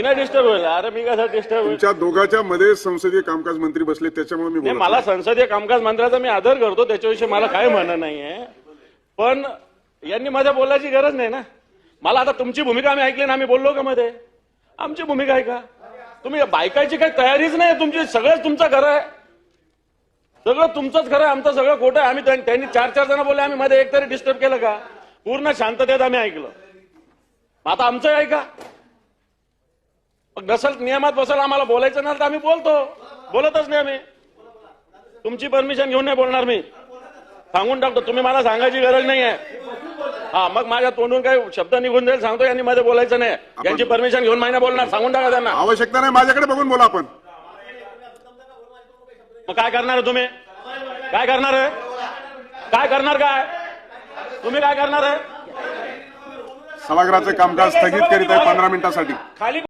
मी नाही डिस्टर्ब होईल. अरे मी कसं डिस्टर्ब होईल? तुमच्या दोघांच्या मध्ये संसदीय कामकाज मंत्री बसले त्याच्यामुळे मी नाही बोलत मला. संसदीय कामकाज मंत्र्याचा मी आदर करतो त्याच्याविषयी मला काय म्हणणं नाहीये. पण यांनी मध्ये बोलायची गरज नाही ना. मला आता तुमची भूमिका आम्ही ऐकली ना आम्ही बोललो का मध्ये? आमची भूमिका आहे का? तुम्ही बायकाची काही तयारीच नाही तुमची सगळं तुमचं घर आहे. सगळं तुमचंच खरं आहे आमचं सगळं खोटं आहे. आम्ही त्यां- त्यांनी चार चार जण बोलले आम्ही मध्ये एक तरी डिस्टर्ब केलं का? पूर्ण शांततेत आम्ही ऐकलं. आता आमचं आहे का? मग नसल नियमात बसल आम्हाला बोलायचं नाही तर आम्ही बोलतो. बोलतच नाही आम्ही. तुमची परमिशन घेऊन नाही बोलणार मी. सांगून टाकतो. तुम्ही मला सांगायची गरज नाही आहे हा मग माझ्या तोंडून काही शब्द निघून जाईल सांगतो यांनी मध्ये बोलायचं नाही. यांची परमिशन घेऊन महिना बोलणार सांगून टाका त्यांना. आवश्यकता नाही माझ्याकडे बघून बोला आपण. मग काय करणार आहे तुम्ही? काय करणार आहे? काय करणार काय? तुम्ही काय करणार आहे? सभागृहाचे कामकाज स्थगित करीत आहे पंधरा मिनिटासाठी. खाली